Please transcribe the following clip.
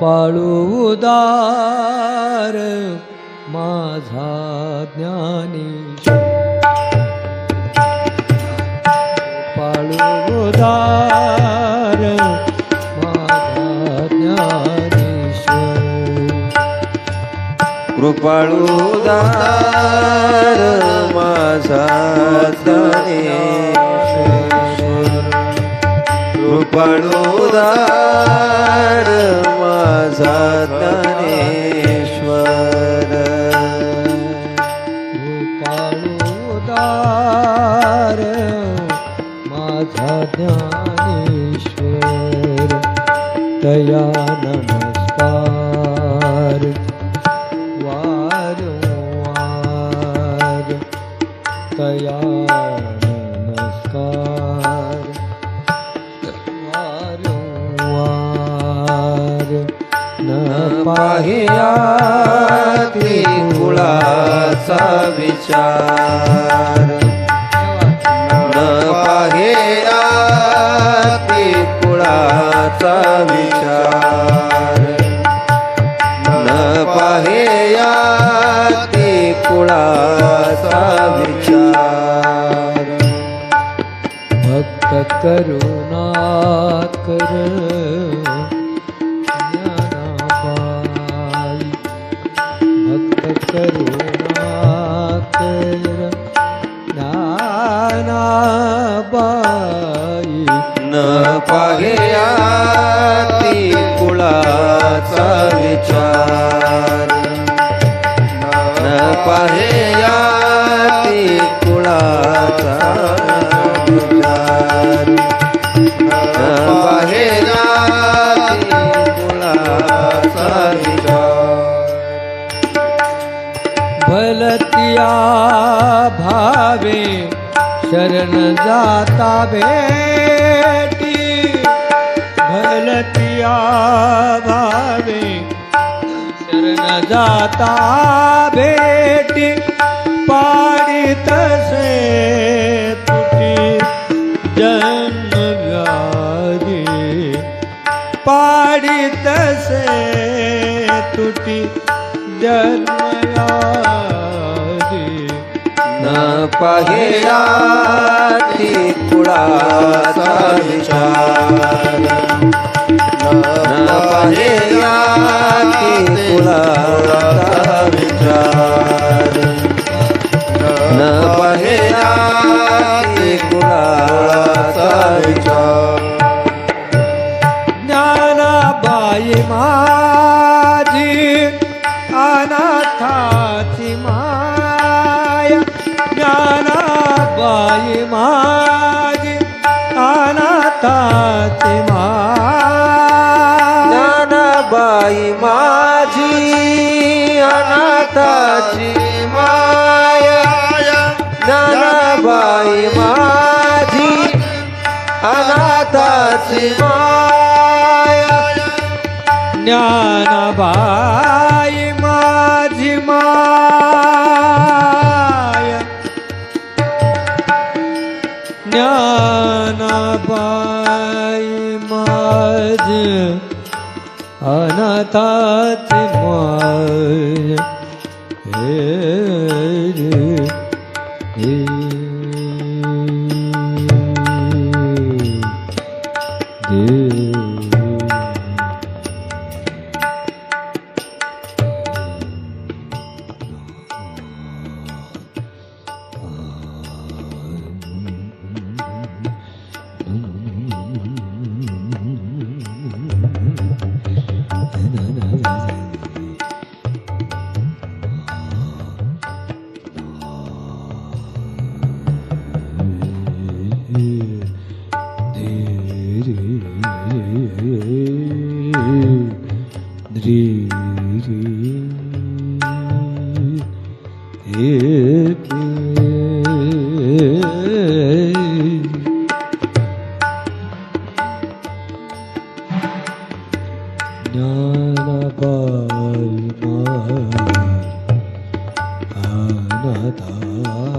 पाळूदार उदार माझा ज्ञानी. पाळूदार उदार माझा ज्ञानेश्वर कृपाळुदार माझा ज्ञानेश कृपाळूदार माझा ज्ञानेश्वर तया नमस्कार। वारंवार तया नमस्कार। वारंवार न पाहिया ती कुळाचा विचार. कुळाचा विचार. न पाहे ते कुळाचा विचार. भक्त करुणा कर ज्ञानाबाई भक्त करुणा न पाहे ती कुळाचा विचार. न पाहे ती कुळाचा विचार. न पाहे ती कुळाचा विचार. भलतिया भावे शरण जाता भेटी भलतिया भावे शरण जाता भेटी पाडी तसे तुटी जन्म व्याधी. पाडी तसे तुटी जन्मयादी न ती कुळाचा विचार. न ती कुळाचा विचार. न पाहे ती कुळाचा विचार. ज्ञानाबाई माझी अनाथा ज्ञानाबाई माझी अनाथाची ज्ञानाबाई माझी अनाथाची माया. ज्ञानाबाई माझी अनाथाची माया. ज्ञानाबाई माझी माया. ज्ञानाबाई माझी अनाथाची माय हे रे, हे. देव. अनाथाची